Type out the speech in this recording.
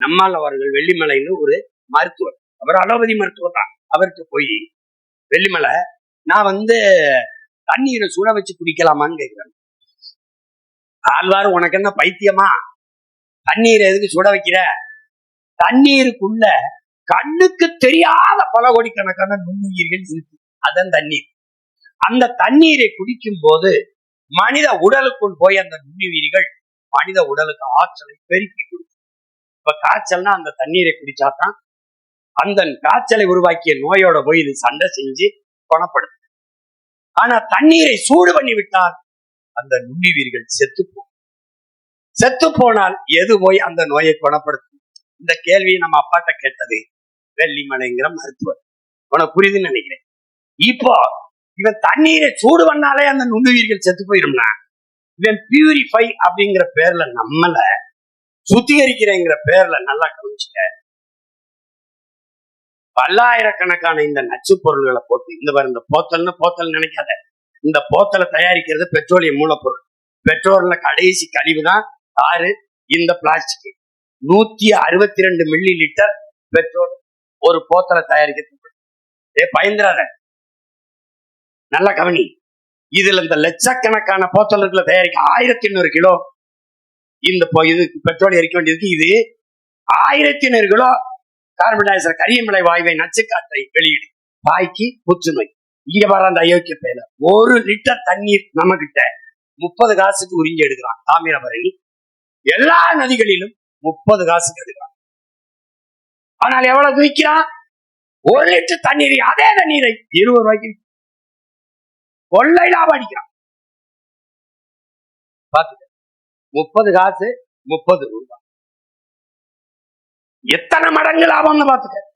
நம்மால் அவர்கள் வெள்ளிமலைன்னு ஒரு மருத்துவர். அவர் அலோபதி மருத்துவர் தான். அவர்கிட்ட போய் வெள்ளிமலை நான் வந்து தண்ணீரை சுட வச்சு குடிக்கலாமான்னு கேட்கிறேன் ஆழ்வார் உனக்கு என்ன பைத்தியமா? தண்ணீர் எதுக்கு சுட வைக்கிற? தண்ணீருக்குள்ள கண்ணுக்கு தெரியாத பல கோடிக்கணக்கான நுண்ணுயிர்கள் இருக்கு. அதன் தண்ணீர். அந்த தண்ணீரை குடிக்கும் போது மனித உடலுக்குள் போய் அந்த நுண்ணுயிர்கள் மனித உடலுக்கு ஆற்றலை பெருக்கி இப்ப காய்ச்சல்னா அந்த தண்ணீரை குடிச்சாதான் அந்த காய்ச்சலை உருவாக்கிய நோயோட போய் இது சண்டை செஞ்சு குணப்படுத்து ஆனா தண்ணீரை சூடு பண்ணி விட்டால் அந்த நுண்ணுயிர்கள் செத்து போகும் செத்து போனால் எது போய் அந்த நோயை குணப்படுத்தும்? இந்த கேள்வியை நம்ம அப்பாட்ட கேட்டது வெள்ளிமலைங்கிற மருத்துவர். உனக்கு புரியுதுன்னு நினைக்கிறேன். இப்போ இவன் தண்ணீரை சூடு பண்ணாலே அந்த நுண்ணுயிர்கள் செத்து போயிடும்னா இவன் பியூரிஃபை அப்படிங்கிற பேர்ல நம்மள சுத்திகரிக்கிறேங்கிற பேர்ல நல்லா கவனிச்சுக்க. பல்லாயிரக்கணக்கான இந்த நச்சு பொருள்களை போட்டு இந்த பாரு இந்த போத்தல்னு போத்தல் நினைக்காத. இந்த போத்தலை தயாரிக்கிறது பெட்ரோலியம் மூலப்பொருள். பெட்ரோல்ல கடைசி கழிவு தான் ஆறு இந்த பிளாஸ்டிக் நூத்தி அறுபத்தி ரெண்டு மில்லி லிட்டர் பெட்ரோல் ஒரு போத்தலை தயாரிக்கிறது. ஏ பயந்துராத நல்ல கவனி. இதுல இந்த லட்சக்கணக்கான போத்தல்களை தயாரிக்க ஆயிரத்தி இன்னொரு கிலோ இந்த இது பெட்ரோல் எரிக்க வேண்டியதுக்கு இது ஆயிரத்தி ஐநூறு கிலோ கார்பன் டை ஆக்சைடு கரியமலை வாயுவை நச்சுக்காற்றை வெளியிடு. வாய்க்கு புற்றுநோய். இங்க வர அந்த அயோக்கிய பேர ஒரு லிட்டர் தண்ணீர் நம்ம கிட்ட முப்பது காசுக்கு உறிஞ்சி எடுக்கிறான். தாமிரபரணி எல்லா நதிகளிலும் முப்பது காசுக்கு எடுக்கிறான். ஆனால் எவ்வளவு விற்கிறான் ஒரு லிட்டர் தண்ணீர் அதே தண்ணீரை இருபது ரூபாய்க்கு கொள்ளை லாபம் அடிக்கிறான். பாத்துக்க முப்பது காசு முப்பது ரூபாய். எத்தனை மடங்கு லாபம்னு பாத்துக்க